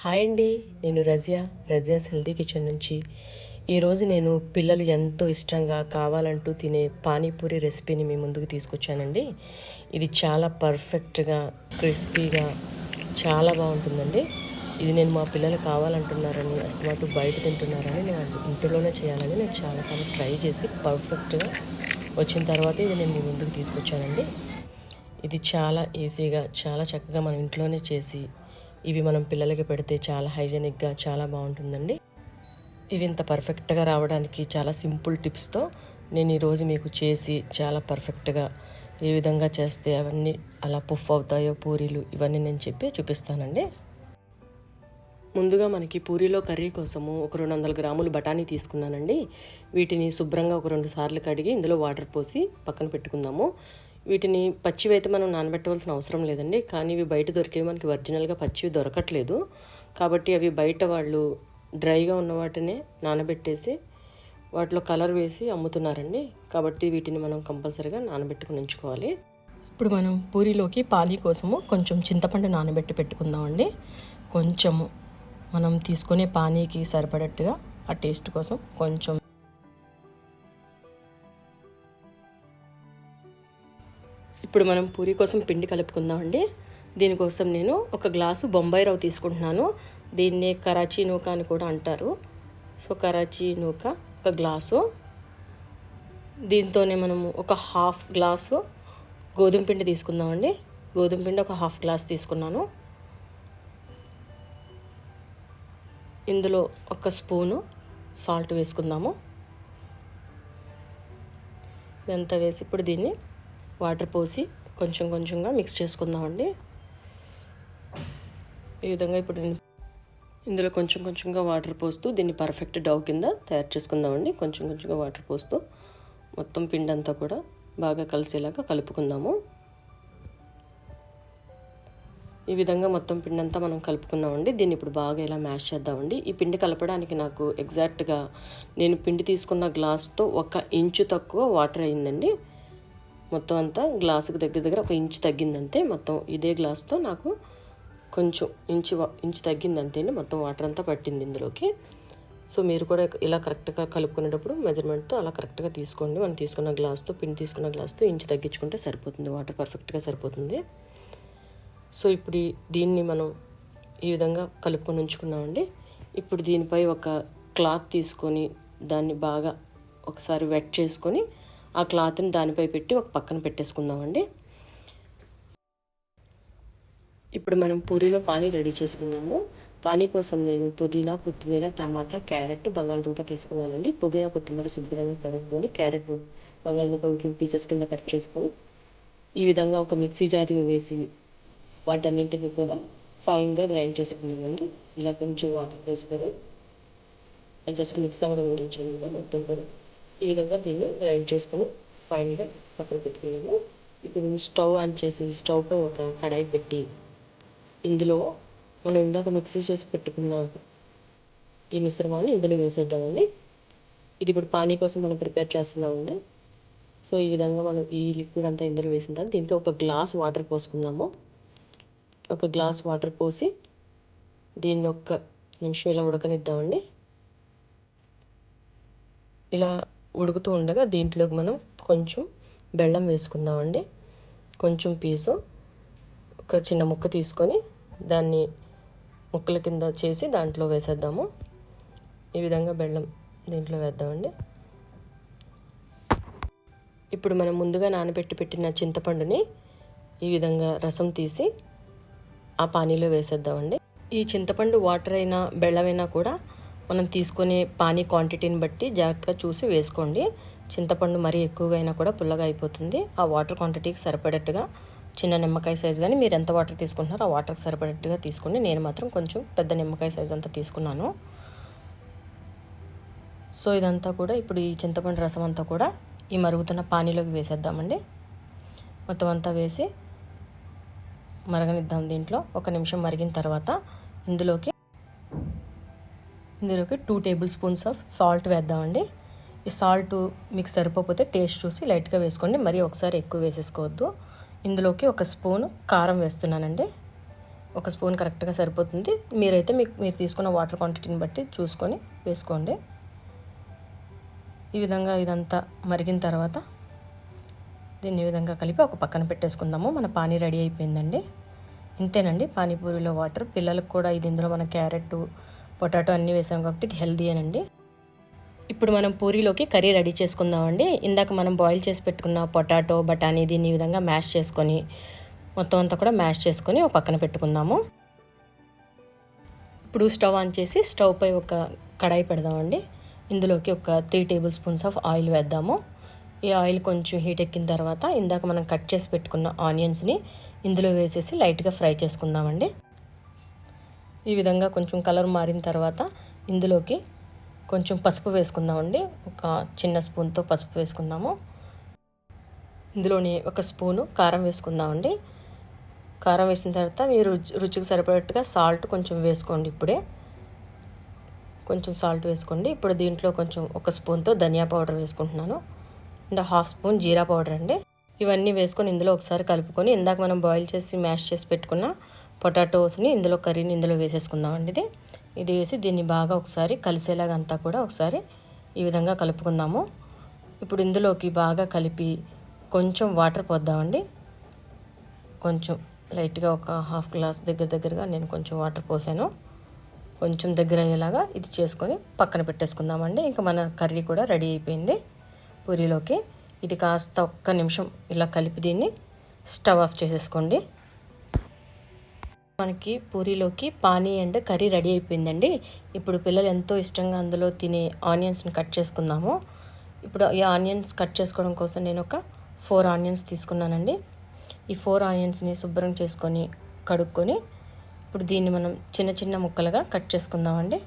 Hi అండి నేను Razia Razia's healthy kitchen నుంచి. ఈరోజు నేను పిల్లలు ఎంతో ఇష్టంగా కావాలంటూ తినే పానీపూరి రెసిపీని మీ ముందుకు తీసుకొచ్చానండి. ఇది చాలా పర్ఫెక్ట్గా క్రిస్పీగా చాలా బాగుంటుందండి. ఇది నేను మా పిల్లలు కావాలంటున్నారని అస్తమాటు బయట తింటున్నారని నేను ఇంట్లోనే చేయాలని నేను చాలాసార్లు ట్రై చేసి పర్ఫెక్ట్గా వచ్చిన తర్వాత ఇది నేను మీ ముందుకు తీసుకొచ్చానండి. ఇది చాలా ఈజీగా చాలా చక్కగా మనం ఇంట్లోనే చేసి ఇవి మనం పిల్లలకి పెడితే చాలా హైజెనిక్గా చాలా బాగుంటుందండి. ఇవి ఇంత పర్ఫెక్ట్గా రావడానికి చాలా సింపుల్ టిప్స్తో నేను ఈరోజు మీకు చేసి చాలా పర్ఫెక్ట్గా ఏ విధంగా చేస్తే అవన్నీ అలా పుఫ్ అవుతాయో పూరీలు ఇవన్నీ నేను చెప్పి చూపిస్తానండి. ముందుగా మనకి పూరీలో కర్రీ కోసము ఒక రెండు వందల గ్రాములు బఠానీ తీసుకున్నానండి. వీటిని శుభ్రంగా ఒక రెండు సార్లు కడిగి ఇందులో వాటర్ పోసి పక్కన పెట్టుకుందాము. వీటిని పచ్చివి అయితే మనం నానబెట్టవలసిన అవసరం లేదండి. కానీ ఇవి బయట దొరికేవి మనకి ఒరిజినల్గా పచ్చివి దొరకట్లేదు. కాబట్టి అవి బయట వాళ్ళు డ్రైగా ఉన్న వాటినే నానబెట్టేసి వాటిలో కలర్ వేసి అమ్ముతున్నారండి. కాబట్టి వీటిని మనం కంపల్సరీగా నానబెట్టుకుని ఉంచుకోవాలి. ఇప్పుడు మనం పూరీలోకి పానీ కోసము కొంచెం చింతపండు నానబెట్టి పెట్టుకుందామండి. కొంచెము మనం తీసుకునే పానీకి సరిపడట్టుగా ఆ టేస్ట్ కోసం కొంచెం ఇప్పుడు మనం పూరి కోసం పిండి కలుపుకుందామండి. దీనికోసం నేను ఒక గ్లాసు బొంబాయి రవ్వ తీసుకుంటున్నాను. దీన్నే కరాచీ నూక అని కూడా అంటారు. సో కరాచీ నూక ఒక గ్లాసు. దీంతోనే మనము ఒక హాఫ్ గ్లాసు గోధుమ పిండి తీసుకుందామండి. గోధుమ పిండి ఒక హాఫ్ గ్లాస్ తీసుకున్నాను. ఇందులో ఒక స్పూను సాల్ట్ వేసుకుందాము. ఇదంతా వేసి ఇప్పుడు దీన్ని వాటర్ పోసి కొంచెం కొంచెంగా మిక్స్ చేసుకుందామండి. ఈ విధంగా ఇప్పుడు ఇందులో కొంచెం కొంచెంగా వాటర్ పోస్తూ దీన్ని పర్ఫెక్ట్ డౌ కింద తయారు చేసుకుందామండి. కొంచెం కొంచెంగా వాటర్ పోస్తూ మొత్తం పిండి అంతా కూడా బాగా కలిసేలాగా కలుపుకుందాము. ఈ విధంగా మొత్తం పిండి అంతా మనం కలుపుకున్నామండి. దీన్ని ఇప్పుడు బాగా ఇలా మ్యాష్ చేద్దామండి. ఈ పిండి కలపడానికి నాకు ఎగ్జాక్ట్గా నేను పిండి తీసుకున్న గ్లాస్తో ఒక ఇంచు తక్కువ వాటర్ అయిందండి. మొత్తం అంతా గ్లాసుకి దగ్గర దగ్గర ఒక ఇంచు తగ్గిందంతే మొత్తం ఇదే గ్లాస్తో నాకు కొంచెం ఇంచు ఇంచు తగ్గిందంతే అండి మొత్తం వాటర్ అంతా పట్టింది ఇందులోకి. సో మీరు కూడా ఇలా కరెక్ట్గా కలుపుకునేటప్పుడు మెజర్మెంట్తో అలా కరెక్ట్గా తీసుకోండి. మనం తీసుకున్న గ్లాస్తో పిండి తీసుకున్న గ్లాస్తో ఇంచు తగ్గించుకుంటే సరిపోతుంది. వాటర్ పర్ఫెక్ట్గా సరిపోతుంది. సో ఇప్పుడు దీన్ని మనం ఈ విధంగా కలుపుకొని ఉంచుకున్నామండి. ఇప్పుడు దీనిపై ఒక క్లాత్ తీసుకొని దాన్ని బాగా ఒకసారి వెట్ చేసుకొని ఆ క్లాత్ని దానిపై పెట్టి ఒక పక్కన పెట్టేసుకుందామండి. ఇప్పుడు మనం పూరీలో పానీ రెడీ చేసుకున్నాము. పానీ కోసం నేను పుదీనా కొత్తిమీర టమాటా క్యారెట్ బంగాళదుంప తీసుకున్నానండి. పుదీనా కొత్తిమీర శుభ్రంగా కలుపుకొని క్యారెట్ బంగాళదుంప పీసెస్ కింద కట్ చేసుకొని ఈ విధంగా ఒక మిక్సీ జారి వేసి వాటన్నింటిని కూడా ఫైన్గా గ్రైండ్ చేసుకున్నామండి ఇలా కొంచెం వాటర్ వేసుకొని జస్ట్ మిక్స్ అవ్వడం గురించి మొత్తం కూడా ఈ విధంగా దీన్ని గ్రైండ్ చేసుకొని ఫైన్గా పక్కన పెట్టుకున్నాము. ఇప్పుడు స్టవ్ ఆన్ చేసి స్టవ్పై ఒక కడాయి పెట్టి ఇందులో మనం ఇందాక మిక్సీ చేసి పెట్టుకున్న ఈ మిశ్రమాన్ని ఇందులో వేసేద్దామండి. ఇది ఇప్పుడు పానీ కోసం మనం ప్రిపేర్ చేస్తున్నామండి. సో ఈ విధంగా మనం ఈ లిక్విడ్ అంతా ఇందులో వేసిన తర్వాత దీంట్లో ఒక గ్లాస్ వాటర్ పోసుకుందాము. ఒక గ్లాస్ వాటర్ పోసి దీన్ని ఒక్క నిమిషం ఇలా ఉడకనిద్దామండి. ఇలా ఉడుకుతూ ఉండగా దీంట్లోకి మనం కొంచెం బెల్లం వేసుకుందామండి. కొంచెం పీసు ఒక చిన్న ముక్క తీసుకొని దాన్ని ముక్కల కింద చేసి దాంట్లో వేసేద్దాము. ఈ విధంగా బెల్లం దీంట్లో వేద్దామండి. ఇప్పుడు మనం ముందుగా నానబెట్టి పెట్టిన చింతపండుని ఈ విధంగా రసం తీసి ఆ పానీలో వేసేద్దామండి. ఈ చింతపండు వాటర్ అయినా బెల్లమైనా కూడా మనం తీసుకునే పానీ క్వాంటిటీని బట్టి జాగ్రత్తగా చూసి వేసుకోండి. చింతపండు మరీ ఎక్కువగా అయినా కూడా పుల్లగా అయిపోతుంది. ఆ వాటర్ క్వాంటిటీకి సరిపడేట్టుగా చిన్న నిమ్మకాయ సైజ్ కానీ మీరు ఎంత వాటర్ తీసుకుంటున్నారో ఆ వాటర్కి సరిపడేట్టుగా తీసుకోండి. నేను మాత్రం కొంచెం పెద్ద నిమ్మకాయ సైజ్ అంతా తీసుకున్నాను. సో ఇదంతా కూడా ఇప్పుడు ఈ చింతపండు రసం అంతా కూడా ఈ మరుగుతున్న పానీలోకి వేసేద్దామండి. మొత్తం అంతా వేసి మరగనిద్దాం దీంట్లో. ఒక నిమిషం మరిగిన తర్వాత ఇందులోకి ఇందులోకి two tablespoons of salt వేద్దామండి. ఈ సాల్ట్ మీకు సరిపోతే టేస్ట్ చూసి లైట్గా వేసుకోండి. మరీ ఒకసారి ఎక్కువ వేసేసుకోవద్దు. ఇందులోకి ఒక స్పూన్ కారం వేస్తున్నానండి. ఒక స్పూన్ కరెక్ట్గా సరిపోతుంది. మీరైతే మీకు మీరు తీసుకున్న వాటర్ క్వాంటిటీని బట్టి చూసుకొని వేసుకోండి. ఈ విధంగా ఇదంతా మరిగిన తర్వాత దీన్ని ఈ విధంగా కలిపి ఒక పక్కన పెట్టేసుకుందాము. మన పానీ రెడీ అయిపోయిందండి. ఇంతేనండి పానీపూరిలో వాటర్. పిల్లలకు కూడా ఇది ఇందులో మన క్యారెట్ పొటాటో అన్నీ వేసాం కాబట్టి ఇది హెల్దీ అనండి. ఇప్పుడు మనం పూరీలోకి కర్రీ రెడీ చేసుకుందామండి. ఇందాక మనం బాయిల్ చేసి పెట్టుకున్న పొటాటో బఠానీ దీన్ని ఈ విధంగా మ్యాష్ చేసుకొని మొత్తం అంతా కూడా మ్యాష్ చేసుకొని ఒక పక్కన పెట్టుకుందాము. ఇప్పుడు స్టవ్ ఆన్ చేసి స్టవ్ పై ఒక కడాయి పెడదామండి. ఇందులోకి ఒక three tablespoons of oil వేద్దాము. ఈ ఆయిల్ కొంచెం హీట్ ఎక్కిన తర్వాత ఇందాక మనం కట్ చేసి పెట్టుకున్న ఆనియన్స్ని ఇందులో వేసేసి లైట్గా ఫ్రై చేసుకుందామండి. ఈ విధంగా కొంచెం కలర్ మారిన తర్వాత ఇందులోకి కొంచెం పసుపు వేసుకుందామండి. ఒక చిన్న స్పూన్తో పసుపు వేసుకుందాము. ఇందులోని ఒక స్పూను కారం వేసుకుందామండి. కారం వేసిన తర్వాత మీరు రుచికి సరిపడేట్టుగా సాల్ట్ కొంచెం వేసుకోండి ఇప్పుడే. కొంచెం సాల్ట్ వేసుకోండి. ఇప్పుడు దీంట్లో కొంచెం ఒక స్పూన్తో ధనియా పౌడర్ వేసుకుంటున్నాను. అండ్ హాఫ్ స్పూన్ జీరా పౌడర్ అండి. ఇవన్నీ వేసుకొని ఇందులో ఒకసారి కలుపుకొని ఇందాక మనం బాయిల్ చేసి మ్యాష్ చేసి పెట్టుకున్న పొటాటోస్ని ఇందులో కర్రీని ఇందులో వేసేసుకుందామండి ఇది. ఇది వేసి దీన్ని బాగా ఒకసారి కలిసేలాగా అంతా కూడా ఒకసారి ఈ విధంగా కలుపుకుందాము. ఇప్పుడు ఇందులోకి బాగా కలిపి కొంచెం వాటర్ పోద్దామండి. కొంచెం లైట్గా ఒక హాఫ్ గ్లాస్ దగ్గర దగ్గరగా నేను కొంచెం వాటర్ పోసాను. కొంచెం దగ్గర అయ్యేలాగా ఇది చేసుకొని పక్కన పెట్టేసుకుందామండి. ఇంకా మన కర్రీ కూడా రెడీ అయిపోయింది పూరీలోకి. ఇది కాస్త ఒక్క నిమిషం ఇలా కలిపి దీన్ని స్టవ్ ఆఫ్ చేసేసుకోండి. మనకి పూరీలోకి పానీ అండ్ కర్రీ రెడీ అయిపోయిందండి. ఇప్పుడు పిల్లలు ఎంతో ఇష్టంగా అందులో తినే ఆనియన్స్ని కట్ చేసుకుందాము. ఇప్పుడు ఈ ఆనియన్స్ కట్ చేసుకోవడం కోసం నేను ఒక ఫోర్ ఆనియన్స్ తీసుకున్నానండి. ఈ ఫోర్ ఆనియన్స్ని శుభ్రం చేసుకొని కడుక్కొని ఇప్పుడు దీన్ని మనం చిన్న చిన్న ముక్కలుగా కట్ చేసుకుందామండి.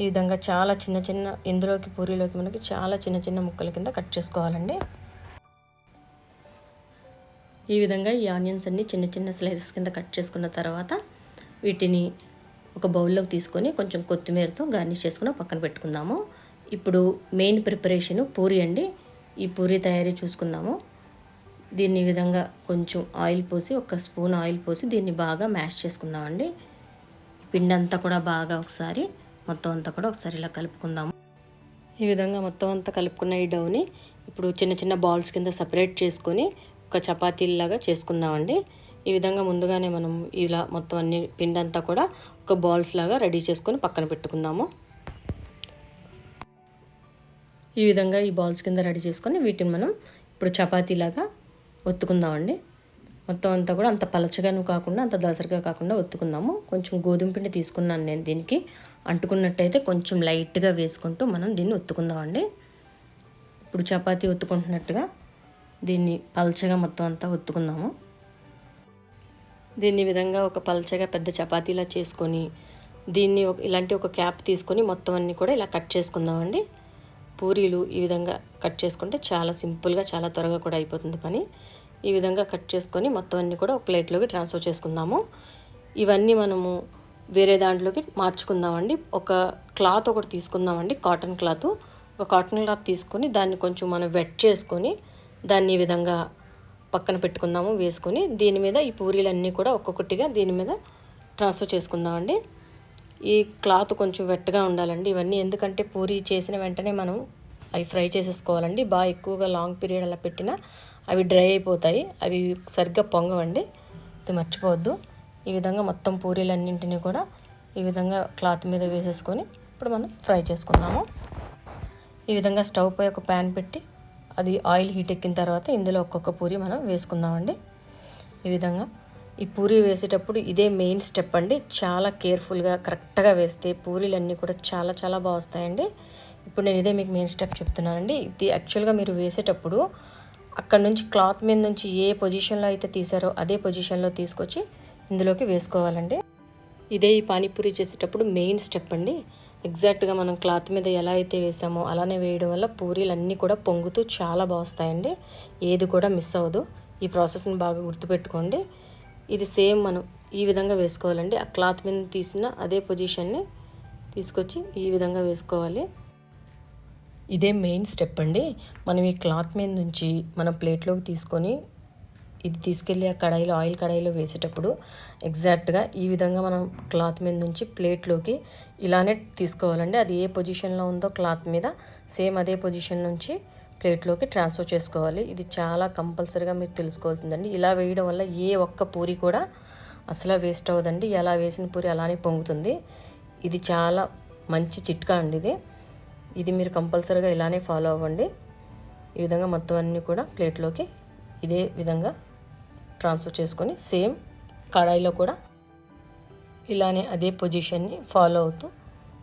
ఈ విధంగా చాలా చిన్న చిన్న ఇందులోకి పూరీలోకి మనకి చాలా చిన్న చిన్న ముక్కల కింద కట్ చేసుకోవాలండి. ఈ విధంగా ఈ ఆనియన్స్ అన్ని చిన్న చిన్న స్లైసెస్ కింద కట్ చేసుకున్న తర్వాత వీటిని ఒక బౌల్లోకి తీసుకొని కొంచెం కొత్తిమీరతో గార్నిష్ చేసుకుని పక్కన పెట్టుకుందాము. ఇప్పుడు మెయిన్ ప్రిపరేషన్ పూరి అండి. ఈ పూరి తయారీ చూసుకుందాము. దీన్ని ఈ విధంగా కొంచెం ఆయిల్ పోసి ఒక స్పూన్ ఆయిల్ పోసి దీన్ని బాగా మ్యాష్ చేసుకుందామండి. పిండి అంతా కూడా బాగా ఒకసారి మొత్తం అంతా కూడా ఒకసారి ఇలా కలుపుకుందాము. ఈ విధంగా మొత్తం అంతా కలుపుకున్న ఈ డౌని ఇప్పుడు చిన్న చిన్న బాల్స్ కింద సపరేట్ చేసుకొని ఒక చపాతీలాగా చేసుకుందామండి. ఈ విధంగా ముందుగానే మనం ఇలా మొత్తం అన్ని పిండి అంతా కూడా ఒక బాల్స్ లాగా రెడీ చేసుకొని పక్కన పెట్టుకుందాము. ఈ విధంగా ఈ బాల్స్ కింద రెడీ చేసుకొని వీటిని మనం ఇప్పుడు చపాతీలాగా ఒత్తుకుందామండి. మొత్తం అంతా కూడా అంత పలచగాను కాకుండా అంత దసరగా కాకుండా ఒత్తుకుందాము. కొంచెం గోధుమ పిండి తీసుకున్నాను నేను దీనికి. అంటుకున్నట్టయితే కొంచెం లైట్గా వేసుకుంటూ మనం దీన్ని ఒత్తుకుందామండి. ఇప్పుడు చపాతీ ఒత్తుకుంటున్నట్టుగా దీన్ని పల్చగా మొత్తం అంతా ఒత్తుకుందాము. దీన్ని విధంగా ఒక పల్చగా పెద్ద చపాతీలా చేసుకొని దీన్ని ఇలాంటి ఒక క్యాప్ తీసుకొని మొత్తం అన్నీ కూడా ఇలా కట్ చేసుకుందామండి. పూరీలు ఈ విధంగా కట్ చేసుకుంటే చాలా సింపుల్గా చాలా త్వరగా కూడా అయిపోతుంది పని. ఈ విధంగా కట్ చేసుకొని మొత్తం అన్నీ కూడా ఒక ప్లేట్లోకి ట్రాన్స్ఫర్ చేసుకుందాము. ఇవన్నీ మనము వేరే దాంట్లోకి మార్చుకుందామండి. ఒక క్లాత్ ఒకటి తీసుకుందామండి కాటన్ క్లాత్. ఒక కాటన్ క్లాత్ తీసుకొని దాన్ని కొంచెం మనం వెట్ చేసుకొని దాన్ని ఈ విధంగా పక్కన పెట్టుకుందాము వేసుకొని దీని మీద ఈ పూరీలన్నీ కూడా ఒక్కొక్కటిగా దీని మీద ట్రాన్స్ఫర్ చేసుకుందామండి. ఈ క్లాత్ కొంచెం వెట్టగా ఉండాలండి ఇవన్నీ ఎందుకంటే పూరి చేసిన వెంటనే మనం అవి ఫ్రై చేసేసుకోవాలండి. బాగా ఎక్కువగా లాంగ్ పీరియడ్ అలా పెట్టినా అవి డ్రై అయిపోతాయి అవి సరిగ్గా పొంగవండి. ఇది మర్చిపోవద్దు. ఈ విధంగా మొత్తం పూరీలన్నింటినీ కూడా ఈ విధంగా క్లాత్ మీద వేసేసుకొని ఇప్పుడు మనం ఫ్రై చేసుకుందాము. ఈ విధంగా స్టవ్ పై ఒక ప్యాన్ పెట్టి అది ఆయిల్ హీట్ ఎక్కిన తర్వాత ఇందులో ఒక్కొక్క పూరి మనం వేసుకుందామండి. ఈ విధంగా ఈ పూరి వేసేటప్పుడు ఇదే మెయిన్ స్టెప్ అండి. చాలా కేర్ఫుల్గా కరెక్ట్గా వేస్తే పూరీలన్నీ కూడా చాలా చాలా బాగా వస్తాయండి. ఇప్పుడు నేను ఇదే మీకు మెయిన్ స్టెప్ చెప్తున్నానండి. ఇది యాక్చువల్గా మీరు వేసేటప్పుడు అక్కడ నుంచి క్లాత్ మీద నుంచి ఏ పొజిషన్లో అయితే తీసారో అదే పొజిషన్లో తీసుకొచ్చి ఇందులోకి వేసుకోవాలండి. ఇదే ఈ పానీపూరి చేసేటప్పుడు మెయిన్ స్టెప్ అండి. ఎగ్జాక్ట్గా మనం క్లాత్ మీద ఎలా అయితే వేసామో అలానే వేయడం వల్ల పూరీలు అన్నీ కూడా పొంగుతూ చాలా బాగుస్తాయండి. ఏది కూడా మిస్ అవ్వదు. ఈ ప్రాసెస్ని బాగా గుర్తుపెట్టుకోండి. ఇది సేమ్ మనం ఈ విధంగా వేసుకోవాలండి. ఆ క్లాత్ మీద తీసిన అదే పొజిషన్ని తీసుకొచ్చి ఈ విధంగా వేసుకోవాలి. ఇదే మెయిన్ స్టెప్ అండి. మనం ఈ క్లాత్ మీద నుంచి మనం ప్లేట్లోకి తీసుకొని ఇది తీసుకెళ్ళి ఆ కడాయిలో ఆయిల్ కడాయిలో వేసేటప్పుడు ఎగ్జాక్ట్గా ఈ విధంగా మనం క్లాత్ మీద నుంచి ప్లేట్లోకి ఇలానే తీసుకోవాలండి. అది ఏ పొజిషన్లో ఉందో క్లాత్ మీద సేమ్ అదే పొజిషన్ నుంచి ప్లేట్లోకి ట్రాన్స్ఫర్ చేసుకోవాలి. ఇది చాలా కంపల్సరీగా మీరు తెలుసుకోవాల్సిందండి. ఇలా వేయడం వల్ల ఏ ఒక్క పూరి కూడా అసలు వేస్ట్ అవ్వదండి. ఎలా వేసిన పూరి అలానే పొంగుతుంది. ఇది చాలా మంచి చిట్కా అండి ఇది. ఇది మీరు కంపల్సరీగా ఇలానే ఫాలో అవ్వండి. ఈ విధంగా మొత్తం అన్నీ కూడా ప్లేట్లోకి ఇదే విధంగా ట్రాన్స్ఫర్ చేసుకొని సేమ్ కడాయిలో కూడా ఇలానే అదే పొజిషన్ని ఫాలో అవుతూ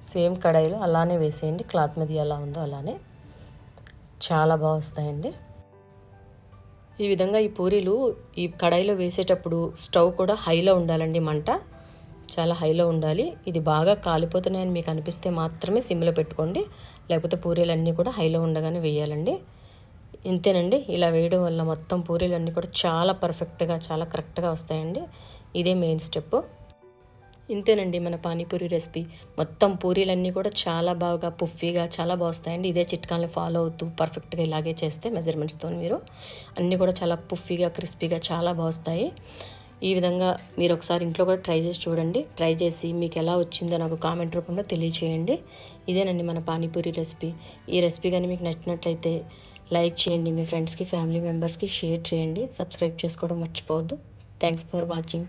సేమ్ కడాయిలో అలానే వేసేయండి. క్లాత్ మీద ఎలా ఉందో అలానే. చాలా బాగా వస్తాయండి. ఈ విధంగా ఈ పూరీలు ఈ కడాయిలో వేసేటప్పుడు స్టవ్ కూడా హైలో ఉండాలండి మంట. చాలా హైలో ఉండాలి. ఇది బాగా కాలిపోతున్నాయని మీకు అనిపిస్తే మాత్రమే సిమ్లో పెట్టుకోండి. లేకపోతే పూరీలు అన్నీ కూడా హైలో ఉండగానే వేయాలండి. ఇంతేనండి. ఇలా వేయడం వల్ల మొత్తం పూరీలు అన్నీ కూడా చాలా పర్ఫెక్ట్గా చాలా కరెక్ట్గా వస్తాయండి. ఇదే మెయిన్ స్టెప్. ఇంతేనండి మన పానీపూరి రెసిపీ. మొత్తం పూరీలన్నీ కూడా చాలా బాగా పుఫీగా చాలా బాగా వస్తాయండి. ఇదే చిట్కాలను ఫాలో అవుతూ పర్ఫెక్ట్గా ఇలాగే చేస్తే మెజర్మెంట్స్తో మీరు అన్నీ కూడా చాలా పుఫీగా క్రిస్పీగా చాలా బాగా వస్తాయి. ఈ విధంగా మీరు ఒకసారి ఇంట్లో కూడా ట్రై చేసి చూడండి. ట్రై చేసి మీకు ఎలా వచ్చిందో నాకు కామెంట్ రూపంలో తెలియచేయండి. ఇదేనండి మన పానీపూరి రెసిపీ. ఈ రెసిపీ కానీ మీకు నచ్చినట్లయితే లైక్ చేయండి మీ ఫ్రెండ్స్కి ఫ్యామిలీ మెంబర్స్కి షేర్ చేయండి సబ్స్క్రైబ్ చేసుకోవడం మర్చిపోవద్దు. Thanks for watching.